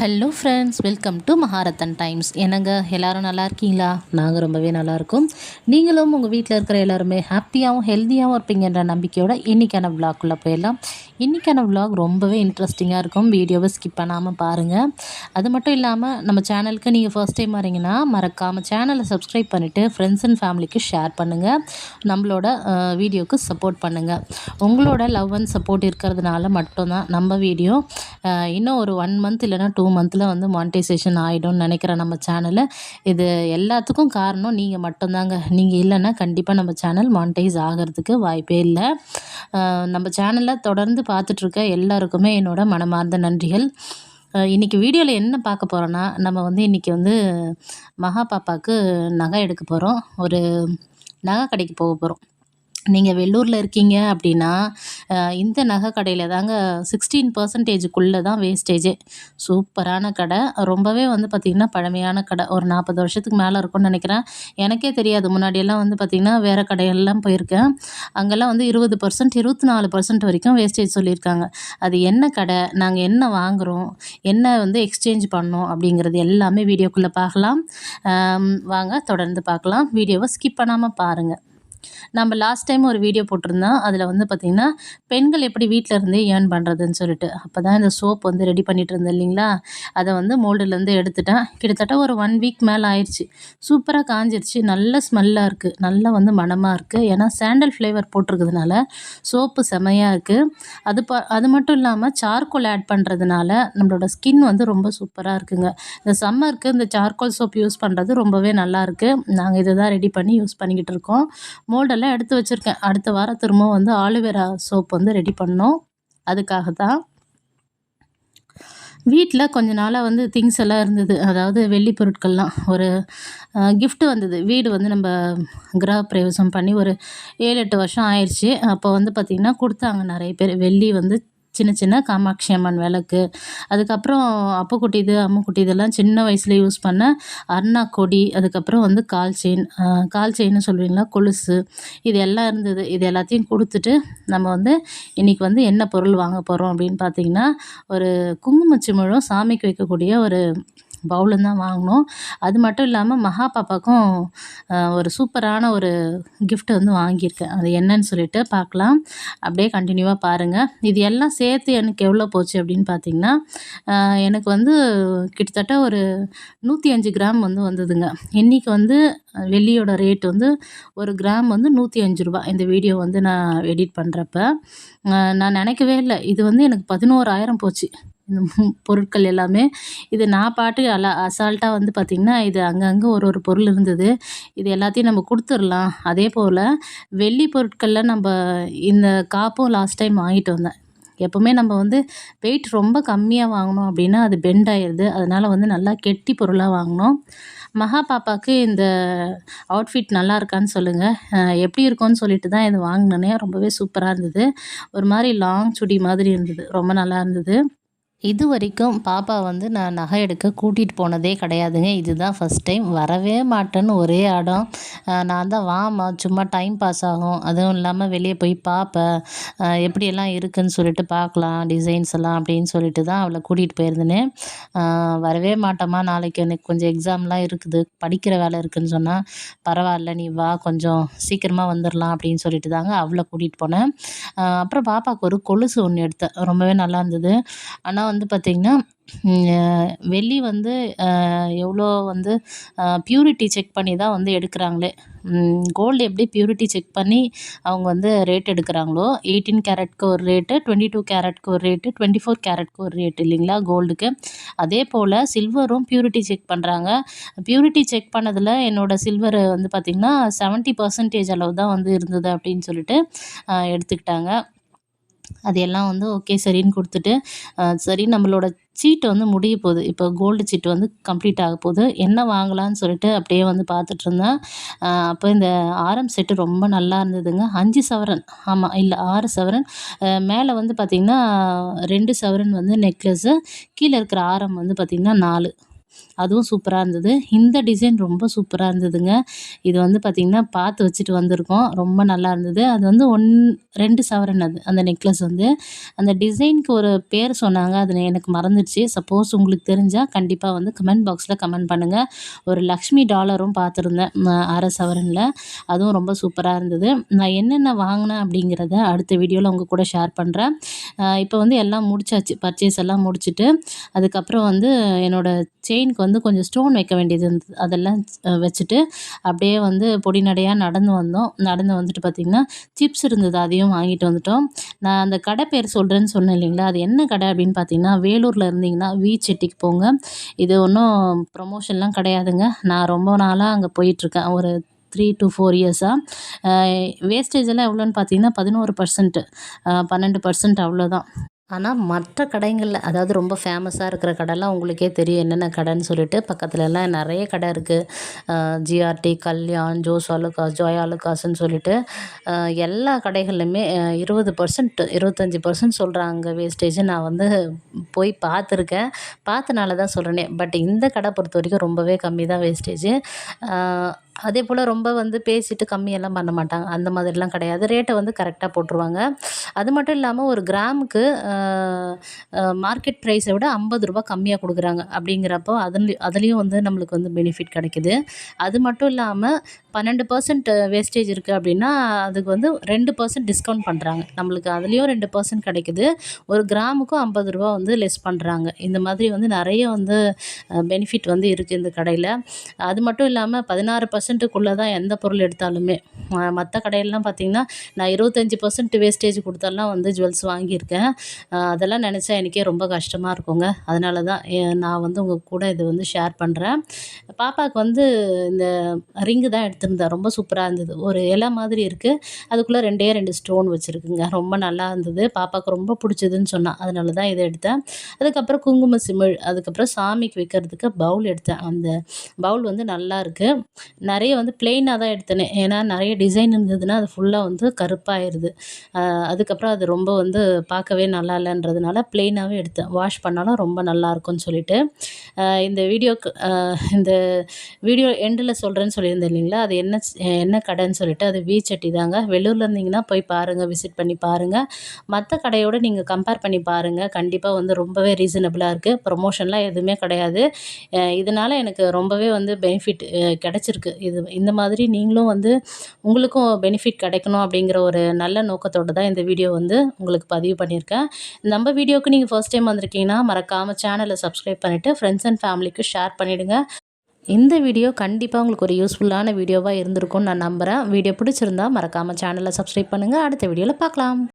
Hello friends welcome to Maharathan times என்னங்க எல்லாரும் நல்லா இருக்கீங்களா? நாங்கள் ரொம்பவே நல்லா இருக்கோம். நீங்களும் உங்கள் வீட்டில் இருக்கிற எல்லாருமே ஹாப்பியாகவும் ஹெல்த்தியாகவும் இருப்பீங்கன்ற நம்பிக்கையோட இன்றைக்கான விளாக்குள்ளே போயிடலாம். இன்றைக்கான விளாக் ரொம்பவே இன்ட்ரெஸ்டிங்காக இருக்கும். வீடியோவை ஸ்கிப் பண்ணாமல் பாருங்கள் அது மட்டும் இல்லாமல் நம்ம சேனலுக்கு நீங்கள் ஃபர்ஸ்ட் டைம் வரீங்கன்னா மறக்காமல் சேனலை சப்ஸ்கிரைப் பண்ணிவிட்டு ஃப்ரெண்ட்ஸ் அண்ட் ஃபேமிலிக்கு ஷேர் பண்ணுங்கள் நம்மளோட வீடியோவுக்கு சப்போர்ட் பண்ணுங்கள் உங்களோட லவ் அண்ட் சப்போர்ட் இருக்கிறதுனால மட்டும்தான் நம்ம வீடியோ இன்னும் ஒரு ஒன் மந்த் இல்லைனா டூ மந்தில் வந்து மானிட்டைசேஷன் ஆகிடும்னு நினைக்கிறேன் நம்ம சேனலில் இது எல்லாத்துக்கும் காரணம் நீங்கள் மட்டும்தாங்க. நீங்கள் இல்லைன்னா கண்டிப்பாக நம்ம சேனல் மானிட்டைஸ் ஆகிறதுக்கு வாய்ப்பே இல்லை. நம்ம சேனலில் தொடர்ந்து பார்த்துட்ருக்க எல்லாருக்குமே என்னோட மனமார்ந்த நன்றிகள். இன்றைக்கி வீடியோவில் என்ன பார்க்க போகிறோன்னா நம்ம வந்து இன்றைக்கி வந்து மகா பாப்பாவுக்கு நகை எடுக்க போகிறோம் ஒரு நகை கடைக்கு போக போகிறோம் நீங்கள் வெள்ளூரில் இருக்கீங்க அப்படின்னா இந்த நகை கடையில் தாங்க சிக்ஸ்டீன் பர்சன்டேஜுக்குள்ளே தான் வேஸ்டேஜே சூப்பரான கடை. ரொம்பவே வந்து பார்த்திங்கன்னா பழமையான கடை. ஒரு நாற்பது வருஷத்துக்கு மேலே இருக்கும்னு நினைக்கிறேன். எனக்கே தெரியாது. முன்னாடியெல்லாம் வந்து பார்த்திங்கன்னா வேறு கடையெல்லாம் போயிருக்கேன். அங்கெல்லாம் வந்து இருபது பர்சன்ட் இருபத்தி நாலு பர்சன்ட் வரைக்கும் வேஸ்டேஜ் சொல்லியிருக்காங்க. அது என்ன கடை? நாங்கள் என்ன வாங்குகிறோம் என்ன வந்து எக்ஸ்சேஞ்ச் பண்ணோம்? அப்படிங்கிறது எல்லாமே வீடியோக்குள்ளே பார்க்கலாம். வாங்க தொடர்ந்து பார்க்கலாம். வீடியோவை ஸ்கிப் பண்ணாமல் பாருங்கள் நம்ம லாஸ்ட் டைம் ஒரு வீடியோ போட்டிருந்தோம். அதில் வந்து பார்த்திங்கன்னா பெண்கள் எப்படி வீட்டில் இருந்தே ஏர்ன் பண்ணுறதுன்னு சொல்லிட்டு. அப்போ தான் இந்த சோப் வந்து ரெடி பண்ணிகிட்டு இருந்தேன் இல்லைங்களா? அதை வந்து மோல்டுலேருந்து எடுத்துட்டேன். கிட்டத்தட்ட ஒரு ஒன் வீக் மேலே ஆயிடுச்சு சூப்பராக காஞ்சிருச்சு. நல்ல ஸ்மெல்லாக இருக்குது நல்லா வந்து மனமாக இருக்குது ஏன்னா சாண்டல் ஃப்ளேவர் போட்டிருக்கிறதுனால சோப்பு செமையாக இருக்குது அது ப அது மட்டும் இல்லாமல் சார்கோல் ஆட் பண்ணுறதுனால நம்மளோட ஸ்கின் வந்து ரொம்ப சூப்பராக இருக்குங்க. இந்த சம்மருக்கு இந்த சார்கோல் சோப் யூஸ் பண்ணுறது ரொம்பவே நல்லாயிருக்கு நாங்கள் இதை தான் ரெடி பண்ணி யூஸ் பண்ணிக்கிட்டு இருக்கோம். மோல்டெல்லாம் எடுத்து வச்சுருக்கேன். அடுத்த வாரம் திரும்பவும் வந்து ஆலுவேரா சோப் வந்து ரெடி பண்ணோம் அதுக்காக தான் வீட்டில் கொஞ்ச நாளாக வந்து திங்ஸ் எல்லாம் இருந்தது. அதாவது வெள்ளி பொருட்கள்லாம். ஒரு கிஃப்ட்டு வந்தது. வீடு வந்து நம்ம கிரகப்பிரவேசம் பண்ணி ஒரு ஏழு எட்டு வருஷம் ஆயிடுச்சு அப்போ வந்து பார்த்திங்கன்னா கொடுத்தாங்க நிறைய பேர். வெள்ளி வந்து சின்ன சின்ன காமாட்சி அம்மன் விளக்கு. அதுக்கப்புறம் அப்பக்குட்டி இது அம்முக்குட்டி இதெல்லாம் சின்ன வயசில் யூஸ் பண்ண அர்ணா கொடி அதுக்கப்புறம் வந்து கால் செயின் கால் செயின்னு சொல்லுவீங்களா? கொலுசு. இது எல்லாம் இருந்தது. இது எல்லாத்தையும் கொடுத்துட்டு நம்ம வந்து இன்றைக்கி வந்து என்ன பொருள் வாங்க போகிறோம் அப்படின்னு பார்த்தீங்கன்னா ஒரு குங்குமச்சி குங்குமச்சிமிழும் சாமிக்கு வைக்கக்கூடிய ஒரு பவுலும் தான் வாங்கினோம். அது மட்டும் இல்லாமல் மகா பாப்பாக்கும் ஒரு சூப்பரான ஒரு கிஃப்ட் வந்து வாங்கியிருக்கேன். அது என்னன்னு சொல்லிட்டு பார்க்கலாம். அப்படியே கண்டினியூவாக பாருங்கள் இது எல்லாம் சேர்த்து எனக்கு எவ்வளோ போச்சு அப்படின்னு பார்த்தீங்கன்னா எனக்கு வந்து கிட்டத்தட்ட ஒரு நூற்றி அஞ்சு கிராம் வந்து வந்ததுங்க. இன்றைக்கி வந்து வெள்ளியோட ரேட் வந்து ஒரு கிராம் வந்து நூற்றி அஞ்சு ரூபா இந்த வீடியோ வந்து நான் எடிட் பண்ணுறப்ப நான் நினைக்கவே இல்லை. இது வந்து எனக்கு பதினோராயிரம் போச்சு. இந்த பொருட்கள் எல்லாமே. இது நான் பாட்டு அல அசால்ட்டாக வந்து பார்த்திங்கன்னா இது அங்கங்கே ஒரு ஒரு பொருள் இருந்தது. இது எல்லாத்தையும் நம்ம கொடுத்துர்லாம். அதே போல் வெள்ளி பொருட்களில் நம்ம இந்த காப்பும் லாஸ்ட் டைம் வாங்கிட்டு வந்தேன். எப்போவுமே நம்ம வந்து வெயிட் ரொம்ப கம்மியாக வாங்கினோம் அப்படின்னா அது பெண்ட் ஆயிடுது அதனால் வந்து நல்லா கெட்டி பொருளாக வாங்கினோம் மகா பாப்பாவுக்கு இந்த அவுட்ஃபிட் நல்லா இருக்கான்னு சொல்லுங்கள் எப்படி இருக்கும்னு சொல்லிட்டு தான் இது வாங்கினேனே ரொம்பவே சூப்பராக இருந்தது. ஒரு மாதிரி லாங் சுடி மாதிரி இருந்தது. ரொம்ப நல்லா இருந்தது. இது வரைக்கும் பாப்பா வந்து நான் நகை எடுக்க கூட்டிகிட்டு போனதே கிடையாதுங்க. இதுதான் ஃபஸ்ட் டைம் வரவே மாட்டேன்னு ஒரே இடம் நான் தான் வாமா சும்மா டைம் பாஸ் ஆகும். அதுவும் இல்லாமல் வெளியே போய் பார்ப்பேன் எப்படியெல்லாம் இருக்குதுன்னு சொல்லிட்டு பார்க்கலாம் டிசைன்ஸ் எல்லாம் அப்படின்னு சொல்லிட்டு தான் அவளை கூட்டிகிட்டு போயிருந்தேன். வரவே மாட்டோமா நாளைக்கு எனக்கு கொஞ்சம் எக்ஸாம்லாம் இருக்குது. படிக்கிற வேலை இருக்குதுன்னு சொன்னால் பரவாயில்ல நீ வா கொஞ்சம் சீக்கிரமாக வந்துடலாம் அப்படின்னு சொல்லிட்டு தாங்க அவளை கூட்டிகிட்டு போனேன். அப்புறம் பாப்பாவுக்கு ஒரு கொலுசு ஒன்று எடுத்தேன். ரொம்பவே நல்லா இருந்தது. ஆனால் வந்து பார்த்திங்கன்னா வெள்ளி வந்து எவ்வளோ வந்து ப்யூரிட்டி செக் பண்ணி தான் வந்து எடுக்கிறாங்களே. கோல்டு எப்படி ப்யூரிட்டி செக் பண்ணி அவங்க வந்து ரேட் எடுக்கிறாங்களோ எயிட்டீன் கேரட்க்கு ஒரு ரேட்டு டுவெண்ட்டி டூ கேரட்க்கு ஒரு ரேட்டு டுவெண்ட்டி ஃபோர் கேரட்க்கு ஒரு ரேட் இல்லைங்களா கோல்டுக்கு அதே போல் சில்வரும் ப்யூரிட்டி செக் பண்ணுறாங்க ப்யூரிட்டி செக் பண்ணதில் என்னோடய சில்வர் வந்து பார்த்திங்கன்னா செவன்ட்டி பர்சன்டேஜ் அளவு தான் வந்து இருந்தது அப்படின்னு சொல்லிட்டு எடுத்துக்கிட்டாங்க. அது எல்லாம் வந்து ஓகே சரின்னு கொடுத்துட்டு சரி நம்மளோட சீட்டு வந்து முடிய போகுது. இப்போ கோல்டு சீட்டு வந்து கம்ப்ளீட் ஆக போகுது. என்ன வாங்கலாம்னு சொல்லிட்டு அப்படியே வந்து பார்த்துட்ருந்தேன் அப்போ இந்த ஆரம் செட்டு ரொம்ப நல்லா இருந்ததுங்க. அஞ்சு சவரன். ஆமாம் இல்லை ஆறு சவரன். மேலே வந்து பார்த்திங்கன்னா ரெண்டு சவரன் வந்து நெக்லஸ்ஸு கீழே இருக்கிற ஆரம் வந்து பார்த்திங்கன்னா நாலு. அதுவும் சூப்பராக இருந்தது. இந்த டிசைன் ரொம்ப சூப்பராக இருந்ததுங்க. இது வந்து பார்த்திங்கன்னா பார்த்து வச்சுட்டு வந்திருக்கோம். ரொம்ப நல்லா இருந்தது. அது வந்து ஒன் ரெண்டு சவரன் அது அந்த நெக்லஸ் வந்து. அந்த டிசைனுக்கு ஒரு பேர் சொன்னாங்க. அது எனக்கு மறந்துடுச்சு. சப்போஸ் உங்களுக்கு தெரிஞ்சால் கண்டிப்பாக வந்து கமெண்ட் பாக்ஸில் கமெண்ட் பண்ணுங்கள் ஒரு லக்ஷ்மி டாலரும் பார்த்துருந்தேன் அரை சவரனில். அதுவும் ரொம்ப சூப்பராக இருந்தது. நான் என்னென்ன வாங்கினேன் அப்படிங்கிறத அடுத்த வீடியோவில் உங்கள் கூட ஷேர் பண்ணுறேன் இப்போ வந்து எல்லாம் முடிச்சாச்சு. பர்ச்சேஸ் எல்லாம் முடிச்சுட்டு அதுக்கப்புறம் வந்து என்னோடய செயினுக்கு வந்து கொஞ்சம் ஸ்டோன் வைக்க வேண்டியது இருந்தது அதெல்லாம் வச்சுட்டு அப்படியே வந்து பொடி நடையாக நடந்து வந்தோம். நடந்து வந்துட்டு பார்த்திங்கன்னா சிப்ஸ் இருந்தது அதையும் வாங்கிட்டு வந்துட்டோம். நான் அந்த கடை பேர் சொல்கிறேன்னு சொன்னேன் இல்லைங்களா? அது என்ன கடை அப்படின்னு பார்த்தீங்கன்னா வேலூரில் இருந்தீங்கன்னா வி செட்டிக்கு போங்க. இது ஒன்றும் ப்ரொமோஷன்லாம் கிடையாதுங்க. நான் ரொம்ப நாளாக அங்கே போயிட்டுருக்கேன். ஒரு த்ரீ டு ஃபோர் இயர்ஸாக வேஸ்டேஜ் எல்லாம் எவ்வளோன்னு பார்த்தீங்கன்னா பதினோரு பர்சன்ட்டு பன்னெண்டு பர்சன்ட் அவ்வளோதான். ஆனால் மற்ற கடைங்களில் அதாவது ரொம்ப ஃபேமஸாக இருக்கிற கடைலாம் உங்களுக்கே தெரியும் என்னென்ன கடைன்னு சொல்லிட்டு பக்கத்துல எல்லாம் நிறைய கடை இருக்குது ஜிஆர்டி கல்யாண் ஜோஸ் அலுகாஸ் ஜோயா அலுகாஸ்ன்னு சொல்லிட்டு எல்லா கடைகள்லையுமே இருபது பர்சன்ட் இருபத்தஞ்சி பர்சன்ட் சொல்கிறாங்க வேஸ்டேஜ் நான் வந்து போய் பார்த்துருக்கேன். பார்த்தனால தான் சொல்கிறேனே பட் இந்த கடை பொறுத்த வரைக்கும் ரொம்பவே கம்மி தான் வேஸ்டேஜ் அதே போல் ரொம்ப வந்து பேசிட்டு கம்மியெல்லாம் பண்ண மாட்டாங்க. அந்த மாதிரிலாம் கிடையாது. ரேட்டை வந்து கரெக்டாக போட்டுருவாங்க. அது மட்டும் இல்லாமல் ஒரு கிராமுக்கு மார்க்கெட் ப்ரைஸை விட ஐம்பது ரூபா கம்மியாக கொடுக்குறாங்க. அப்படிங்கிறப்போ அதுலேயும் அதுலேயும் வந்து நம்மளுக்கு வந்து பெனிஃபிட் கிடைக்குது. அது மட்டும் இல்லாமல் பன்னெண்டு பர்சன்ட் வேஸ்டேஜ் இருக்குது அப்படின்னா அதுக்கு வந்து ரெண்டு பர்சன்ட் டிஸ்கவுண்ட் பண்ணுறாங்க நம்மளுக்கு அதுலேயும் ரெண்டு பர்சன்ட் கிடைக்குது. ஒரு கிராமுக்கும் ஐம்பது ரூபா வந்து லெஸ் பண்ணுறாங்க இந்த மாதிரி வந்து நிறைய வந்து பெனிஃபிட் வந்து இருக்குது இந்த கடையில். அது மட்டும் இல்லாமல் பதினாறு பர்சன்ட்டுக்குள்ளே தான் எந்த பொருள் எடுத்தாலுமே. மற்ற கடையிலலாம் பார்த்திங்கன்னா நான் இருபத்தஞ்சி பர்சன்ட் வேஸ்டேஜ் கொடுத்தாலாம் வந்து ஜுவல்ஸ் வாங்கியிருக்கேன். அதெல்லாம் நினச்சா எனக்கே ரொம்ப கஷ்டமாக இருக்குங்க. அதனால தான் நான் வந்து உங்கள் கூட இது வந்து ஷேர் பண்ணுறேன் பாப்பாவுக்கு வந்து இந்த ரிங்கு தான் எடுத்திருந்தேன். ரொம்ப சூப்பராக இருந்தது. ஒரு இலை மாதிரி இருக்குது அதுக்குள்ளே ரெண்டே ரெண்டு ஸ்டோன் வச்சுருக்குங்க. ரொம்ப நல்லா இருந்தது. பாப்பாவுக்கு ரொம்ப பிடிச்சதுன்னு சொன்னான் அதனால தான் இதை எடுத்தேன். அதுக்கப்புறம் குங்கும சிமிழ் அதுக்கப்புறம் சாமிக்கு வைக்கிறதுக்கு பவுல் எடுத்தேன். அந்த பவுல் வந்து நல்லா இருக்குது நிறைய வந்து பிளெயினாக தான் எடுத்தேனே. ஏன்னா நிறைய டிசைன் இருந்ததுன்னா அது ஃபுல்லாக வந்து கருப்பாயிருது. அதுக்கப்புறம் அது ரொம்ப வந்து பார்க்கவே நல்லா இல்லைன்றதுனால பிளெயினாகவே எடுத்தேன். வாஷ் பண்ணாலும் ரொம்ப நல்லா இருக்கும்னு சொல்லிட்டு இந்த வீடியோக்கு இந்த வீடியோ எண்டில் சொல்கிறேன்னு சொல்லியிருந்தேன் இல்லைங்களா? அது என்ன என்ன கடைன்னு சொல்லிட்டு அது வீச்சட்டி சட்டி தாங்க. வெளியூரில் இருந்தீங்கன்னா போய் பாருங்கள் விசிட் பண்ணி பாருங்கள் மற்ற கடையோடு நீங்கள் கம்பேர் பண்ணி பாருங்கள் கண்டிப்பாக வந்து ரொம்பவே ரீசனபிளாக இருக்குது ப்ரொமோஷன்லாம் எதுவுமே கிடையாது. இதனால் எனக்கு ரொம்பவே வந்து பெனிஃபிட் கிடச்சிருக்கு. இது இந்த மாதிரி நீங்களும் வந்து உங்களுக்கும் பெனிஃபிட் கிடைக்கணும் அப்படிங்கிற ஒரு நல்ல நோக்கத்தோடு தான் இந்த வீடியோ வந்து உங்களுக்கு பதிவு பண்ணியிருக்கேன். நம்ம வீடியோவுக்கு நீங்கள் ஃபர்ஸ்ட் டைம் வந்திருக்கீங்கன்னா மறக்காமல் சேனலை சப்ஸ்கிரைப் பண்ணிவிட்டு ஃப்ரெண்ட்ஸ் அண்ட் ஃபேமிலிக்கு ஷேர் பண்ணிவிடுங்க இந்த வீடியோ கண்டிப்பாக உங்களுக்கு ஒரு யூஸ்ஃபுல்லான வீடியோவாக இருந்திருக்கும்னு நான் நம்புகிறேன் வீடியோ பிடிச்சிருந்தா மறக்காமல் சேனலை சப்ஸ்கிரைப் பண்ணுங்கள் அடுத்த வீடியோவில் பார்க்கலாம்.